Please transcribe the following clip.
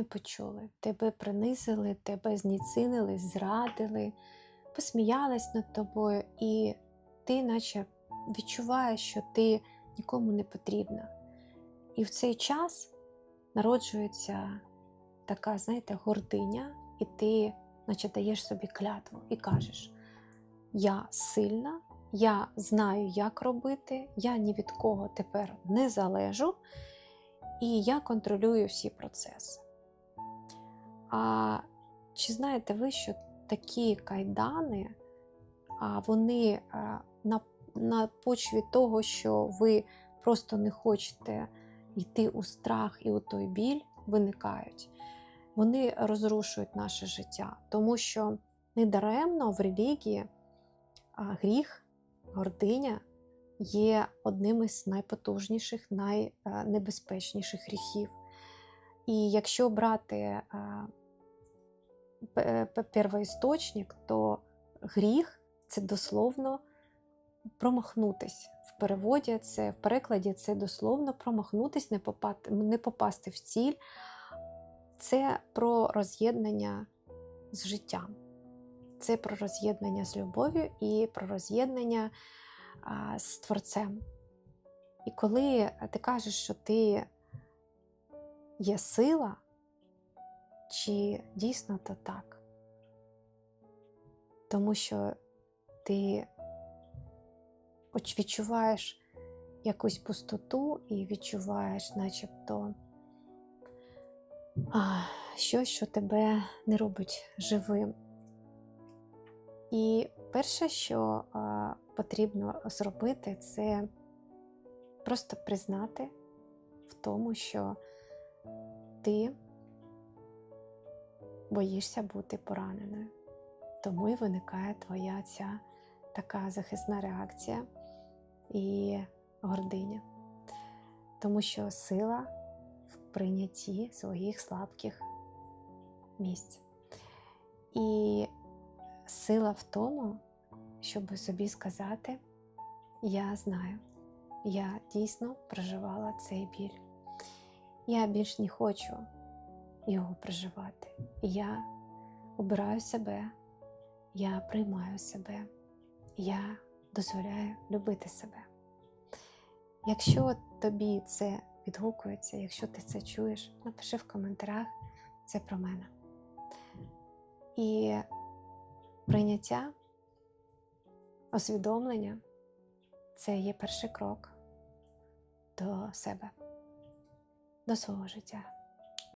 не почули, тебе принизили, тебе зніцінили, зрадили, посміялись над тобою, і ти, наче, відчуваєш, що ти нікому не потрібна. І в цей час народжується така, знаєте, гординя, і ти, наче, даєш собі клятву і кажеш: Я сильна, я знаю, як робити, я ні від кого тепер не залежу, і я контролюю всі процеси. А чи знаєте ви, що такі кайдани, а, вони на, на почві того, що ви просто не хочете йти у страх і у той біль, виникають, вони розрушують наше життя, тому що недаремно в релігії гріх, гординя є одним із найпотужніших, найнебезпечніших гріхів. І якщо брати п- первоісточник, то гріх це дословно промахнутись. В переводі це в перекладі це дословно промахнутись, не попасти, не попасти в ціль. Це про роз'єднання з життям. Це про роз'єднання з любов'ю і про роз'єднання з Творцем. І коли ти кажеш, що ти є сила, чи дійсно то так? Тому що ти відчуваєш якусь пустоту і відчуваєш, начебто, щось, що тебе не робить живим. І перше, що потрібно зробити, це просто признати в тому, що ти боїшся бути пораненою. Тому і виникає твоя ця така захисна реакція і гординя. Тому що сила в прийнятті своїх слабких місць. І сила в тому, щоб собі сказати: Я знаю, я дійсно проживала цей біль. Я більш не хочу його проживати. Я обираю себе, я приймаю себе, я дозволяю любити себе. Якщо тобі це відгукується, якщо ти це чуєш, напиши в коментарях це про мене. І прийняття, усвідомлення це є перший крок до себе, до свого життя.